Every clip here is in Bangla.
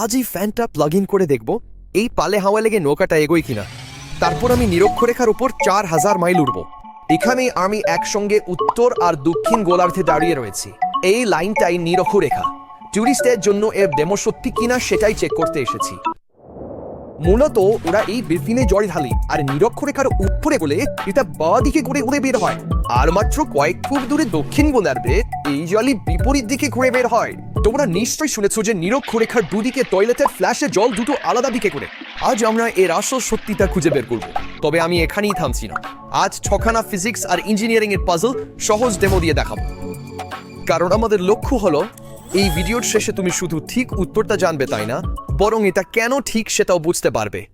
আজ এই ফ্যানটা প্লাগ ইন করে দেখব, এই পালে হাওয়া লেগে নৌকাটা এগোয় কিনা। তারপর আমি নিরক্ষরেখার উপর চার হাজার মাইল উড়ব। এখানে আমি একসঙ্গে উত্তর আর দক্ষিণ গোলার্ধে দাঁড়িয়ে রয়েছি। এই লাইনটাই নিরক্ষরেখা। ট্যুরিস্টদের জন্য এর ডেমো সত্যি কিনা সেটাই চেক করতে এসেছি। মূলত ওরা এই বিপিনে জল ঢালি, আর নিরক্ষরেখার উপরে বলে এটা বা দিকে ঘুরে উড়ে বের হয়। আর মাত্র কয়েক ফুট দূরে দক্ষিণ গোলার্ধে এই জলই বিপরীত দিকে ঘুরে বের হয়। তোমরা নিশ্চয়ই শুনেছো যে নিরক্ষরেখার দুদিকে টয়লেটের ফ্ল্যাশে জল দুটো আলাদা দিকে করে। আজ আমরা এর আসল সত্যিটা খুঁজে বের করব। তবে আমি এখানেই থামছি না। আজ ছখানা ফিজিক্স আর ইঞ্জিনিয়ারিং এর পাজল সহজ ডেমো দিয়ে দেখাবো। কারণ আমাদের লক্ষ্য হলো, এই ভিডিওর শেষে তুমি শুধু ঠিক উত্তরটা জানবে, তাই না? বরং এটা কেন ঠিক সেটাও বুঝতে পারবে।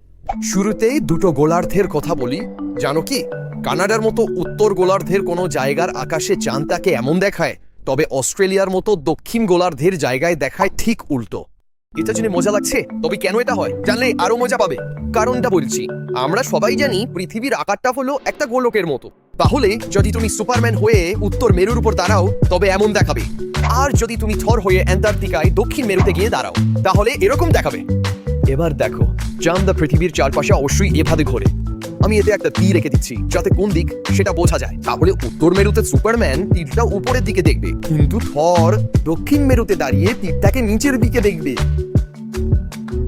শুরুতেই দুটো গোলার্ধের কথা বলি। জানো কি? কানাডার মতো উত্তর গোলার্ধের কোনো জায়গার আকাশে চাঁদটাকে এমন দেখায় তবে অস্ট্রেলিয়ার মতো দক্ষিণ গোলার্ধের জায়গায় দেখায় ঠিক উল্টো। এটা জেনে মজা লাগছে? তবে কেন এটা হয়? জানলে আরও মজা পাবে। কারণটা বলছি, আমরা সবাই জানি পৃথিবীর আকারটা হলো একটা গোলকের মতো। তাহলে যদি তুমি সুপারম্যান হয়ে উত্তর মেরুর উপর দাঁড়াও, তবে এমন দেখাবে। আর যদি তুমি থর হয়ে অ্যান্টার্কটিকায় দক্ষিণ মেরুতে গিয়ে দাঁড়াও, তাহলে এরকম দেখাবে। এবার দেখো চাঁদা পৃথিবীর চারপাশে অবশ্যই এভাবে ঘোরে। আমি এতে একটা তীর রেখে দিচ্ছি, যাতে কোন দিক সেটা বোঝা যায়। তাহলে উত্তর মেরুতে সুপারম্যান তীরটা উপরের দিকে দেখবে, কিন্তু থর দক্ষিণ মেরুতে দাঁড়িয়ে তীরটাকে নিচের দিকে দেখবে।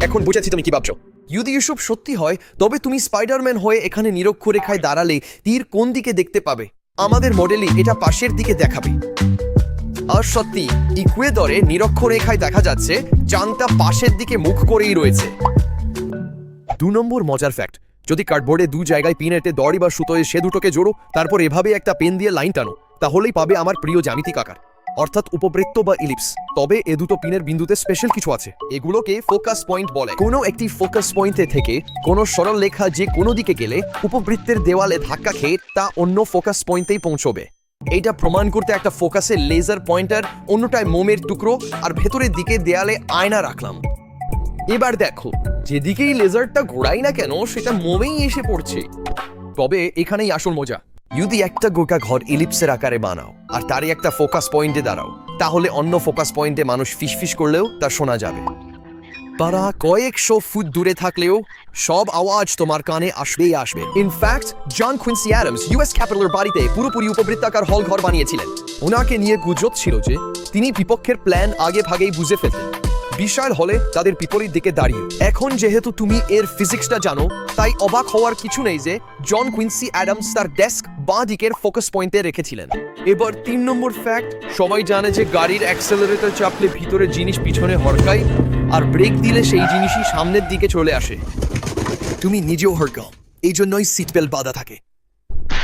এখন বুঝেছি তুমি কি ভাবছ। যদি এসব সত্যি হয়, তবে তুমি স্পাইডারম্যান হয়ে এখানে নিরক্ষরেখায় দাঁড়ালে তীর কোন দিকে দেখতে পাবে? আমাদের মডেলে এটা পাশের দিকে দেখাবে। আর সত্যি ইকুয়েদরে নিরক্ষরেখায় দেখা যাচ্ছে চাঁদটা পাশের দিকে মুখ করেই রয়েছে। দু নম্বর মজার ফ্যাক্ট যদি কার্ডবোর্ডে দু জায়গায় পিন এটে দড়ি বা সুতোয় সে দুটোকে জোড়ো, তারপর এভাবে একটা পেন দিয়ে লাইন টানো, তাহলেই পাবে আমার প্রিয় জ্যামিতিক আকার। অর্থাৎ উপবৃত্ত বা ইলিপস তবে এ দুটো পিনের বিন্দুতে স্পেশাল কিছু আছে। এগুলোকে ফোকাস পয়েন্ট বলে। কোনো একটি ফোকাস পয়েন্টে থেকে কোনো সরল লেখা যে কোনো দিকে গেলে উপবৃত্তের দেওয়ালে ধাক্কা খেয়ে তা অন্য ফোকাস পয়েন্টেই পৌঁছবে। এইটা প্রমাণ করতে একটা ফোকাসে লেজার পয়েন্টার অন্যটায় মোমের টুকরো আর ভেতরের দিকে দেয়ালে আয়না রাখলাম। এবার দেখো, যেদিকেই লেজারটা ঘোরাই না কেন, সেটা মোমেই এসে পড়ছে। তবে এখানেই আসল মজা। যদি একটা গোটা ঘর ইলিপসের আকারে বানাও, আর তারই একটা ফোকাস পয়েন্টে দাঁড়াও, তাহলে অন্য ফোকাস পয়েন্টে মানুষ ফিসফিস করলেও তা শোনা যাবে। তারা কয়েকশো ফুট দূরে থাকলেও সব আওয়াজ তোমার কানে আসবেই আসবে। In fact John Quincy Adams US ক্যাপিটালের বাড়িতে পুরোপুরি উপবৃত্তাকার হল ঘর বানিয়েছিলেন। ওনাকে নিয়ে গুজব ছিল যে, তিনি বিপক্ষের প্ল্যান আগে ভাগেই বুঝে ফেলতেন। বিশাল হলে তাদের বিপরীত দিকে দাঁড়িয়ে। এখন যেহেতু তুমি এর ফিজিক্সটা জানো, তাই অবাক হওয়ার কিছু নেই যে জন কুইন্সি অ্যাডামস তার ডেস্ক বাঁ দিকের ফোকাস পয়েন্টে রেখেছিলেন। এবার তিন নম্বর ফ্যাক্ট, সবাই জানে যে গাড়ির অ্যাক্সেলারেটর চাপলে ভিতরে জিনিস পিছনে হরকায় আর ব্রেক দিলে সেই জিনিসই সামনের দিকে চলে আসে। তুমি নিজেও হরকাও, এই জন্যই সিট বেল্ট বাঁধা থাকে।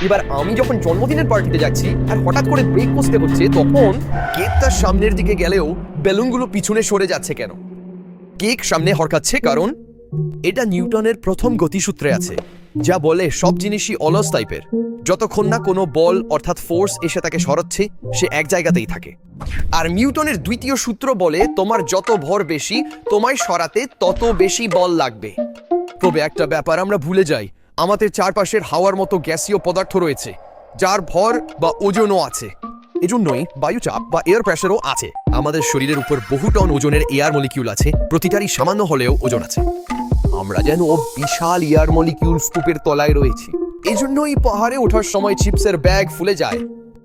এবার আমি যখন জন্মদিনের পার্টিতে যাচ্ছি আর হঠাৎ করে ব্রেক কষতে হচ্ছে, তখন কেক তার সামনের দিকে গেলেও বেলুনগুলো পিছনে সরে যাচ্ছে কেন? কেক সামনে হরকাচ্ছে কারণ এটা নিউটনের প্রথম গতিসূত্রে আছে, যা বলে সব জিনিসই অলস টাইপের। যতক্ষণ না কোনো বল অর্থাৎ ফোর্স এসে তাকে সরাচ্ছে, সে এক জায়গাতেই থাকে। আর নিউটনের দ্বিতীয় সূত্র বলে তোমার যত ভর বেশি তোমায় সরাতে তত বেশি বল লাগবে। তবে একটা ব্যাপার আমরা ভুলে যাই আমাদের চারপাশের হাওয়ার মতো গ্যাসীয় পদার্থ রয়েছে, যার ভর বা ওজনও আছে। এজন্যই বায়ুচাপ বা এয়ার প্রেশারও আছে। আমাদের শরীরের উপর বহু টন ওজনের এয়ার মলিকিউল আছে, প্রতিটারই সামান্য হলেও ওজন আছে। আমরা যেন বিশাল এয়ার মলিকিউল স্তূপের তলায় রয়েছি। এই জন্যই পাহাড়ে ওঠার সময় চিপসের ব্যাগ ফুলে যায়,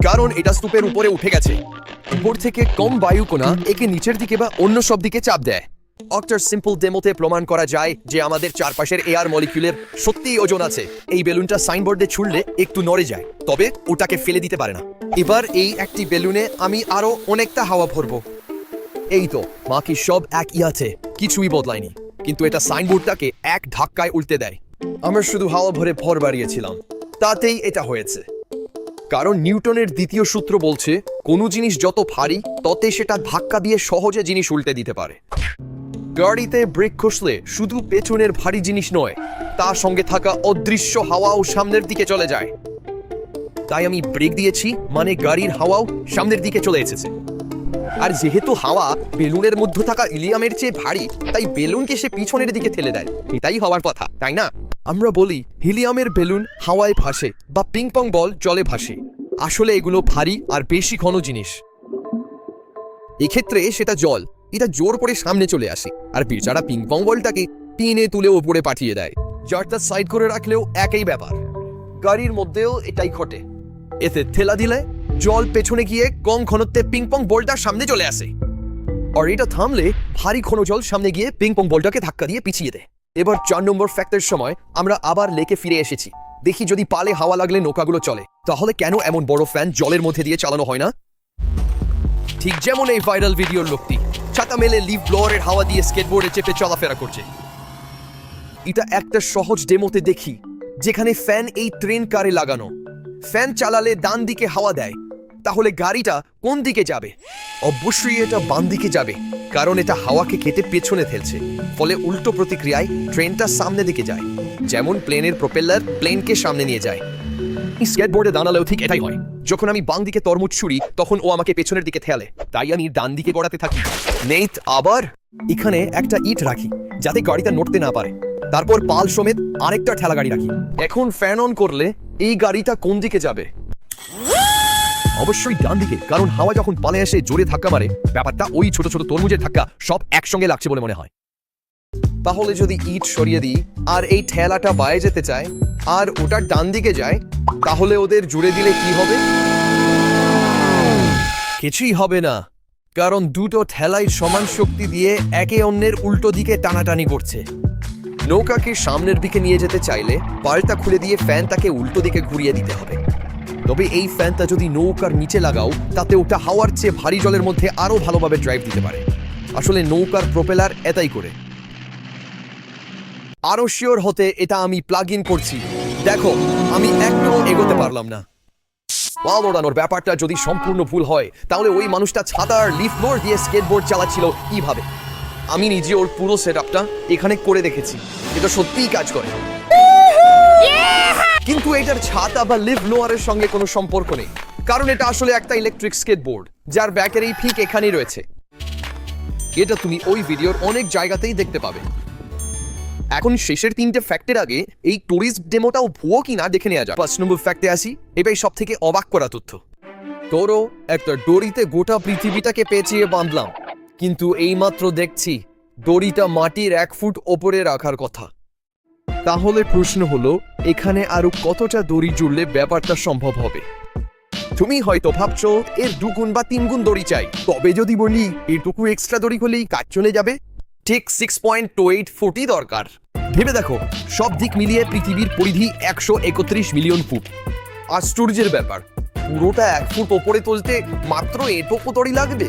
কারণ এটা স্তূপের উপরে উঠে গেছে। উপর থেকে কম বায়ু কোনা একে নিচের দিকে বা অন্য সব দিকে চাপ দেয়। অক্টার সিম্পল ডেমোতে প্রমাণ করা যায় যে আমাদের চারপাশের এয়ার মলিকিউলের সত্যিই ওজন আছে। এই বেলুনটা সাইনবোর্ডে ছুড়লে একটু নড়ে যায়, তবে ওটাকে ফেলে দিতে পারে না। এবার এই একটি বেলুনে আমি আরও অনেকটা হাওয়া ভরবো। এই তো, বাকি সব একই আছে, কিছুই বদলায়নি। কিন্তু এটা সাইনবোর্ডটাকে এক ধাক্কায় উল্টে দেয়। আমরা শুধু হাওয়া ভরে ভর বাড়িয়েছিলাম, তাতেই এটা হয়েছে। কারণ নিউটনের দ্বিতীয় সূত্র বলছে, কোনো জিনিস যত ভারী ততে সেটা ধাক্কা দিয়ে সহজে জিনিস উল্টে দিতে পারে। গাড়িতে ব্রেক খসলে শুধু পেছনের ভারী জিনিস নয় তার সঙ্গে থাকা অদৃশ্য হাওয়াও সামনের দিকে চলে যায়। তাই আমি ব্রেক দিয়েছি মানে গাড়ির হাওয়াও সামনের দিকে চলে এসেছে। আর যেহেতু হাওয়া বেলুনের মধ্যে থাকা ইলিয়ামের চেয়ে ভারী, তাই বেলুনকে সে পিছনের দিকে ঠেলে দেয়। এটাই হওয়ার কথা, তাই না? আমরা বলি, হিলিয়ামের বেলুন হাওয়ায় ভাসে বা পিং পং বল জলে ভাসে। আসলে এগুলো ভারী আর বেশি ঘন জিনিস। এক্ষেত্রে সেটা জল এটা জোর করে সামনে চলে আসে। আর বেচারা পিং পং বলটাকে টেনে তুলে ওপরে পাঠিয়ে দেয়। জারটা সাইড করে রাখলেও একই ব্যাপার। গাড়ির মধ্যেও এটাই ঘটে। এতে ঠেলা দিলে জল পেছনে গিয়ে কম ঘনত্বে পিং পং বলটার সামনে চলে আসে। আর এটা থামলে ভারী ঘন জল সামনে গিয়ে পিং পং বলটাকে ধাক্কা দিয়ে পিছিয়ে দেয়। এবার চার নম্বর ফ্যাক্টের সময় আমরা আবার লেকে ফিরে এসেছি। দেখি যদি পালে হাওয়া লাগলে নৌকাগুলো চলে। তাহলে কেন এমন বড় ফ্যান জলের মধ্যে দিয়ে চালানো হয় না? ঠিক যেমন এই ভাইরাল ভিডিওর লোকটি। ছাতা মেলে লিভ ব্লোয়ারের হাওয়া দিয়ে স্কেটবোর্ডে চেপে চলাফেরা করছে। এটা একটা সহজ ডেমোতে দেখি, যেখানে ফ্যান এই ট্রেন কারে লাগানো। ফ্যান চালালে ডান দিকে হাওয়া দেয়, তাহলে গাড়িটা কোন দিকে যাবে? অবশ্যই এটা বাম দিকে যাবে, কারণ এটা হাওয়াকে কেটে পেছনে ফেলছে, ফলে উল্টো প্রতিক্রিয়ায় ট্রেনটা সামনে দিকে যায়। যেমন প্লেনের প্রোপেলার প্লেনকে সামনে নিয়ে যায়। স্কেটবোর্ডে দাঁড়ালেও ঠিক এটাই হয়। যখন আমি বাম দিকে তরমুজ ছুরি তখন ও আমাকে পেছনের দিকে ঠেলে। তাই আমি ডান দিকে গড়াতে থাকি। নেইত আবার এখানে একটা ইট রাখি, যাতে গাড়িটা নড়তে না পারে। তারপর পাল সমেত আরেকটা ঠেলা গাড়ি রাখি। এখন ফ্যান অন করলে এই গাড়িটা কোন দিকে যাবে? অবশ্যই ডান দিকে, কারণ হাওয়া যখন পালে এসে জোরে ধাক্কা মারে। ব্যাপারটা ওই ছোট ছোট তরমুজের ধাক্কা সব একসঙ্গে লাগছে বলে মনে হয়। তাহলে যদি ইট সরিয়ে দিই, আর এই ঠেলাটা বায়ে যেতে চায়, আর ওটা ডান দিকে যায়, তাহলে ওদের জুড়ে দিলে কি হবে? কিছুই হবে না, কারণ দুটো ঠেলাই সমান শক্তি দিয়ে একে অন্যের উল্টো দিকে টানাটানি করছে। নৌকাকে সামনের দিকে নিয়ে যেতে চাইলে পাল্টা খুলে দিয়ে ফ্যান তাকে উল্টো দিকে ঘুরিয়ে দিতে হবে। তবে এই ফ্যানটা যদি নৌকার নিচে লাগাও, তাতে ওটা হাওয়ার চেয়ে ভারী জলের মধ্যে আরও ভালোভাবে ড্রাইভ দিতে পারে। আসলে নৌকার প্রোপেলার এটাই করে। আরও শিওর হতে এটা আমি প্লাগ ইন করছি। দেখো আমি একটু এগোতে পারলাম না। পা ওড়ানোর ব্যাপারটা যদি সম্পূর্ণ ভুল হয় তাহলে ওই মানুষটা ছাতার লিফ বোর্ড দিয়ে স্কেটবোর্ড চালাচ্ছিল কীভাবে আমি নিজে ওর পুরো সেট এখানে করে দেখেছি। এটা সত্যিই কাজ করে। কিন্তু এটার ছাতা বা লিভ লোয়ারের সঙ্গে কোনো সম্পর্ক নেই। কারণ এটা আসলে একটা ইলেকট্রিক স্কেটবোর্ড যার ব্যাকের এই ঠিক এখানেই রয়েছে। এটা তুমি ওই ভিডিওর অনেক জায়গাতেই দেখতে পাবে। এখন শেষের তিনটে ফ্যাক্টের আগে এই টুরিস্ট ডেমোটাও ভুয়ো কিনা দেখে নেওয়া যাক। পাঁচ নম্বর ফ্যাক্টে আসি, এটাই সব থেকে অবাক করা তথ্য। তোরও একটা দড়িতে গোটা পৃথিবীটাকে পেঁচিয়ে বাঁধলাম, কিন্তু এইমাত্র দেখছি দড়িটা মাটির এক ফুট ওপরে রাখার কথা। তাহলে প্রশ্ন হলো, এখানে আরও কতটা দড়ি জুড়লে ব্যাপারটা সম্ভব হবে? তুমি হয়তো ভাবছ, এর দুগুণ বা তিনগুণ দড়ি চাই। তবে যদি বলি, এটুকু এক্সট্রা দড়ি হলেই কাজ চলে যাবে। ঠিক সিক্স পয়েন্ট টু এইট ফুটই দরকার। ভেবে দেখো, সব দিক মিলিয়ে পৃথিবীর পরিধি একশো একত্রিশ মিলিয়ন ফুট। আশ্চর্যের ব্যাপার, পুরোটা এক ফুট ওপরে তুলতে মাত্র এটুকু দড়ি লাগবে?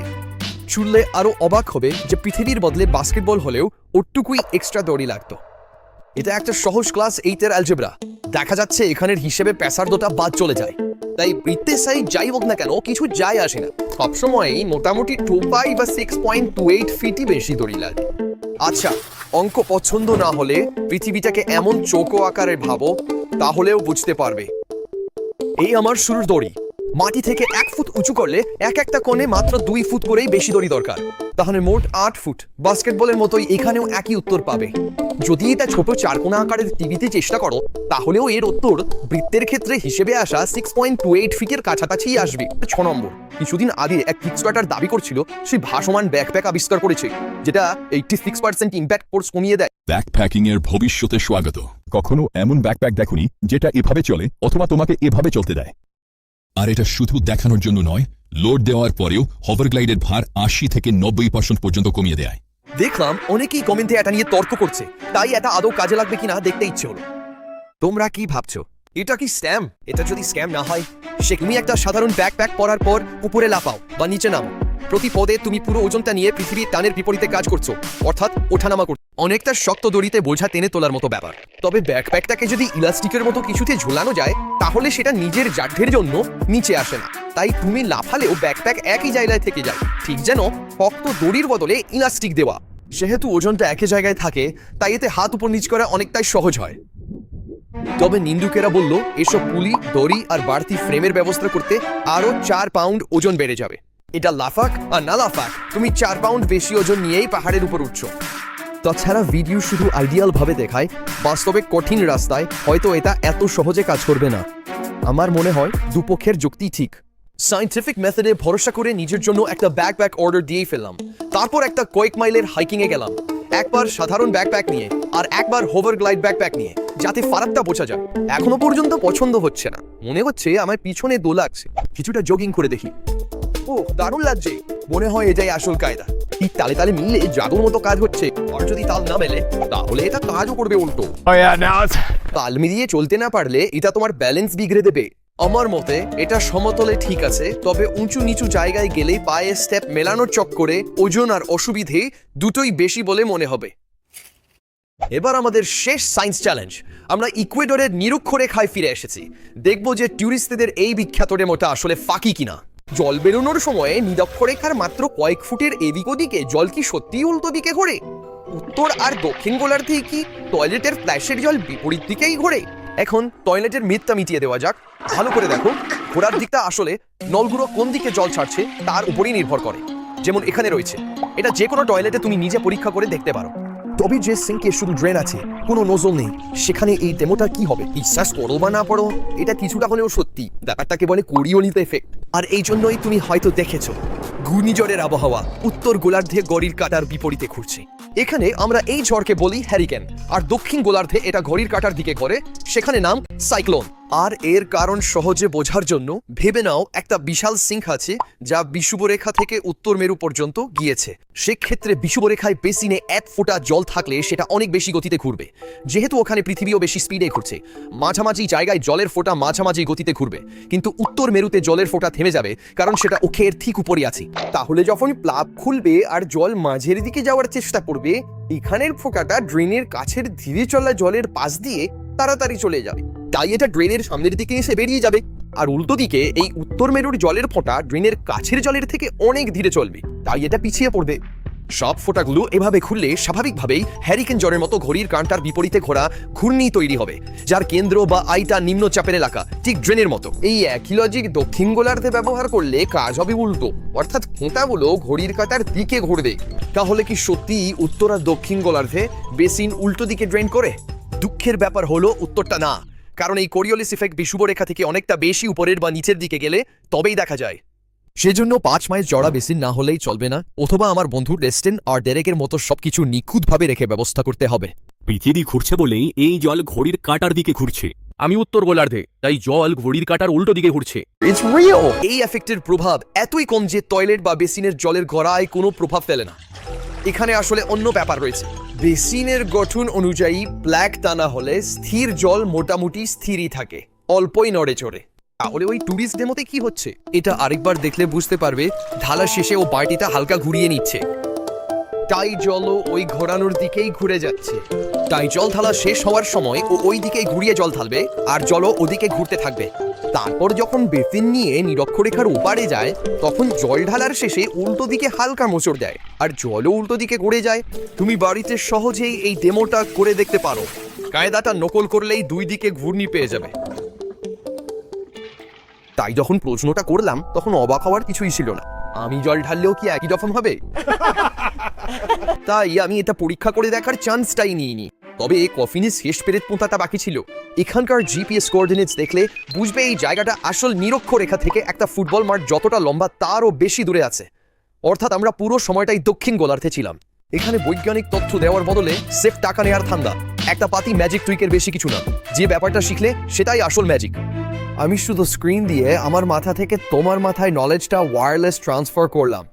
শুনলে আরও অবাক হবে যে পৃথিবীর বদলে বাস্কেটবল হলেও ওটুকুই এক্সট্রা দড়ি লাগতো। এটা একটা সহজ ক্লাস এইটের অ্যালজেব্রা দেখা যাচ্ছে এখানের হিসেবে প্যাসার দোটা বাদ চলে যায়। তাই বৃত্তের সাইজ যাই হোক না কেন, কিছু যায় আসে না। সবসময়ই মোটামুটি টু বাই বা সিক্স পয়েন্ট টু এইট ফিটই বেশি দড়ি লাগে। আচ্ছা অঙ্ক পছন্দ না হলে পৃথিবীটাকে এমন চৌকো আকারে ভাবো, তাহলেও বুঝতে পারবে। এই আমার শুরুর দড়ি। মাটি থেকে এক ফুট উঁচু করলে এক একটা কোণে মাত্র দুই ফুট করেই বেশি দড়ি দরকার। তাহলে মোট আট ফুট। বাস্কেটবলের মতোই এখানেও একই উত্তর পাবে। যদি এটা ছোট চারকোনা আকারের টিভিতে চেষ্টা করো, তাহলেও এর উত্তর বৃত্তের ক্ষেত্রে হিসেবে আসা সিক্স পয়েন্ট টু এইট ফিটের কাছাকাছি আসবে। ছ নম্বর। কিছুদিন আগে এক কিকস্টার্টার দাবি করছিল, সে ভাসমান ব্যাকপ্যাক আবিষ্কার করেছে, যেটা eighty six percent impact force কমিয়ে দেয়। ব্যাকপ্যাকিং এর ভবিষ্যতে স্বাগত। কখনো এমন ব্যাকপ্যাক দেখুনি, যেটা এভাবে চলে অথবা তোমাকে এভাবে চলতে দেয়। আর এটা শুধু দেখানোর জন্য নয় লোড দেওয়ার পরেও হভারগ্লাইডের ভার আশি থেকে নব্বই পার্সেন্ট পর্যন্ত কমিয়ে দেয়। দেখলাম অনেকেই কমেন্টে এটা নিয়ে তর্ক করছে। তাই এটা আদৌ কাজে লাগবে কিনা দেখতে ইচ্ছে হলো। তোমরা কি ভাবছ? এটা কি স্ক্যাম এটা যদি স্ক্যাম না হয়, সে তুমি একটা সাধারণ ব্যাকপ্যাক পরার পর উপরে লাফাও বা নিচে নামো প্রতি পদে তুমি পুরো ওজনটা নিয়ে পৃথিবীর টানের বিপরীতে কাজ করছ, অর্থাৎ ওঠানামা করছ। অনেকটা শক্ত দড়িতে বোঝা টেনে তোলার মতো ব্যাপার। তবে ব্যাকপ্যাকটাকে যদি ইলাস্টিকের মতো কিছুতে ঝোলানো যায়, তাহলে সেটা নিজের জাঢ্যের জন্য নিচে আসে না। তাই তুমি লাফালেও ব্যাকপ্যাক একই জায়গায় থেকে যায়। ঠিক যেন শক্ত দড়ির বদলে ইলাস্টিক দেওয়া। যেহেতু ওজনটা একই জায়গায় থাকে, তাই এতে হাত উপর নিচ করা অনেকটাই সহজ হয়। তবে নিন্দুকেরা বলল, এসব পুলি, দড়ি আর বাড়তি ফ্রেমের ব্যবস্থা করতে আরও চার পাউন্ড ওজন বেড়ে যাবে। এটা লাফাক আর না লাফাক, তুমি চার পাউন্ড বেশি ওজন নিয়েই পাহাড়ের উপর উঠছো। তাছাড়া ভিডিও শুধু আইডিয়াল ভাবে দেখায়, বাস্তবে কঠিন রাস্তায়, হয়তো এটা এত সহজে কাজ করবে না। আমার মনে হয় দুপক্ষের যুক্তি ঠিক। সায়েন্টিফিক মেথডে ভরসা করে নিজের জন্য একটা ব্যাকপ্যাক অর্ডার দিয়েই ফেললাম। তারপর একটা কয়েক মাইলের হাইকিংয়ে গেলাম। একবার সাধারণ ব্যাকপ্যাক নিয়ে আর একবার হোভার গ্লাইড ব্যাকপ্যাক নিয়ে, যাতে ফারাকটা বোঝা যায়। এখনও পর্যন্ত পছন্দ হচ্ছে না। মনে হচ্ছে আমার পিছনে দো লাগছে কিছুটা জগিং করে দেখি। ও দারুণ লাগছে। মনে হয় এটাই আসল কায়দা। ঠিক তালে তালে জাদুর মতো কাজ হচ্ছে। আর যদি তাল না মেলে তাহলে এটা কাজও করবে উল্টো। Oh তাল মিলিয়ে চলতে না পারলে এটা তোমার ব্যালেন্স বিগড়ে দেবে। আমার মতে এটা সমতলে ঠিক আছে তবে উঁচু নিচু জায়গায় গেলেই পায়ে স্টেপ মেলানোর চক্করে ওজন আর অসুবিধে দুটোই বেশি বলে মনে হবে। এবার আমাদের শেষ সায়েন্স চ্যালেঞ্জ আমরা ইকুয়েডরের নিরক্ষরেখায় ফিরে এসেছি। দেখব যে ট্যুরিস্টদের এই বিখ্যাত রেমোটা আসলে ফাঁকি কিনা। জল বেরোনোর সময়ে নিরক্ষরেখার মাত্র কয়েক ফুটের এদিক ওদিকে জল কি সত্যিই উল্টো দিকে ঘোরে? উত্তর আর দক্ষিণ গোলার্ধে কি টয়লেটের ফ্ল্যাশের জল বিপরীত দিকেই ঘোরে? এখন টয়লেটের মিথটা মিটিয়ে দেওয়া যাক। ভালো করে দেখো, ঘোরার দিকটা আসলে নলগুলো কোন দিকে জল ছাড়ছে তার উপরেই নির্ভর করে। যেমন এখানে রয়েছে, এটা যে কোনো টয়লেটে তুমি নিজে পরীক্ষা করে দেখতে পারো। তবে যে সিঙ্কে শুধু ড্রেন আছে কোনো নজল নেই। সেখানে এই ডেমোটা কি হবে? বিশ্বাস করো বা না পড়ো এটা কিছুটা হলেও সত্যি। ব্যাপারটাকে বলে কোরিওনিতে এফেক্ট আর এই জন্যই তুমি হয়তো দেখেছ ঘূর্ণিঝড়ের আবহাওয়া উত্তর গোলার্ধে গড়ির কাটার বিপরীতে ঘুরছে। এখানে আমরা এই ঝড়কে বলি হ্যারিকেন আর দক্ষিণ গোলার্ধে এটা ঘড়ির কাটার দিকে করে সেখানে নাম সাইক্লোন আর এর কারণ সহজে বোঝার জন্য ভেবে নাও, একটা বিশাল সিঙ্ক আছে যা বিষুবরেখা থেকে উত্তর মেরু পর্যন্ত গিয়েছে। সেক্ষেত্রে বিষুবরেখায় বেসিনে এক ফোঁটা জল থাকলে সেটা অনেক বেশি গতিতে ঘুরবে। যেহেতু ওখানে পৃথিবীও বেশি স্পিডে ঘুরছে, মাঝামাঝি জায়গায় জলের ফোঁটা মাঝামাঝি গতিতে ঘুরবে। কিন্তু উত্তর মেরুতে জলের ফোঁটা থেমে যাবে, কারণ সেটা ওখের ঠিক উপরে আছে। তাহলে যখন প্লাব খুলবে আর জল মাঝের দিকে যাওয়ার চেষ্টা করবে, এখানের ফোঁটাটা ড্রেনের কাছের ধীরে চলা জলের পাশ দিয়ে তাড়াতাড়ি চলে যাবে। তাই এটা ড্রেনের সামনের দিকে এসে বেরিয়ে যাবে। আর উল্টো দিকে এই উত্তর মেরুর জলের ফোঁটা ড্রেনের কাছের জলের থেকে অনেক ধীরে চলবে, তাই এটা পিছিয়ে পড়বে। সব ফোঁটাগুলো এভাবে খুললে স্বাভাবিকভাবেই হ্যারিকেন জ্বরের মতো ঘড়ির কাঁটার বিপরীতে ঘোরা ঘূর্ণি তৈরি হবে, যার কেন্দ্র বা আইটা নিম্নচাপের এলাকা, ঠিক ড্রেনের মতো। এই একই লজিক দক্ষিণ গোলার্ধে ব্যবহার করলে কাজ হবে উল্টো, অর্থাৎ ফোঁটাগুলো ঘড়ির কাঁটার দিকে ঘুরবে। তাহলে কি সত্যিই উত্তর আর দক্ষিণ গোলার্ধে বেসিন উল্টো দিকে ড্রেন করে? দুঃখের ব্যাপার হলো উত্তরটা না। কারণ এই কোরিওলিস ইফেক্ট বিষুবরেখা থেকে অনেকটা বেশি উপরের বা নিচের দিকে গেলে তবেই দেখা যায়। সেজন্য পাঁচ মাইল জড়া বেসিন না হলেই চলবে না অথবা আমার বন্ধু রেস্টেন আর ডেরেকের মতো সবকিছু নিখুঁতভাবে রেখে ব্যবস্থা করতে হবে। পৃথিবী ঘুরছে বলেই এই জল ঘড়ির কাঁটার দিকে ঘুরছে। আমি উত্তর গোলার্ধে তাই জল ঘড়ির কাটার উল্টো দিকে ঘুরছে। এই এফেক্টের প্রভাব এতই কম যে টয়লেট বা বেসিনের জলের গড়ায় কোনো প্রভাব ফেলে না। এখানে আসলে অন্য ব্যাপার রয়েছে। বেসিনের গঠন অনুযায়ী ব্ল্যাক টানা হলে স্থির জল মোটামুটি স্থিরই থাকে, অল্পই নড়ে চড়ে। তাহলে ওই ট্যুরিস্ট ডেমোতে কি হচ্ছে? এটা আরেকবার দেখলে বুঝতে পারবে, ঢালা শেষে ও বাটিটা হালকা ঘুরিয়ে নিচ্ছে। তাই জলও ওই ঘোরানোর দিকেই ঘুরে যাচ্ছে। তাই জল ঢালা শেষ হওয়ার সময় ও ওই দিকে ঘুরিয়ে জল ঢালবে, আর জলও ওদিকে ঘুরতে থাকবে। তারপর যখন বেসিন নিয়ে নিরক্ষরেখার ওপারে যায় তখন জল ঢালার শেষে উল্টো দিকে হালকা মোচড় দেয় আর জলও উল্টো দিকে ঘুরে যায়। তুমি বাড়িতে সহজেই এই ডেমোটা করে দেখতে পারো। কায়দাটা নকল করলেই দুই দিকে ঘূর্ণি পেয়ে যাবে। তাই যখন প্রশ্নটা করলাম তখন অবাক হওয়ার কিছুই ছিল না। আমি জল ঢাললেও কি একই রকম হবে? তাই আমি এটা পরীক্ষা করে দেখার চান্সটাই নিইনি। তবে এই কফিনের শেষ পেরেত পোঁতাটা বাকি ছিল। এখানকার জিপিএস কোঅর্ডিনেটস দেখলে বুঝবে এই জায়গাটা আসল নিরক্ষরেখা থেকে একটা ফুটবল মাঠ যতটা লম্বা তারও বেশি দূরে আছে। অর্থাৎ আমরা পুরো সময়টাই দক্ষিণ গোলার্ধে ছিলাম। এখানে বৈজ্ঞানিক তথ্য দেওয়ার বদলে সেফ টাকা নেওয়ার ধান্দা। একটা পাতি ম্যাজিক ট্রিকের বেশি কিছু না। যে ব্যাপারটা শিখলে সেটাই আসল ম্যাজিক আমি শুধু স্ক্রিন দিয়ে আমার মাথা থেকে তোমার মাথায় নলেজটা ওয়্যারলেস ট্রান্সফার করলাম।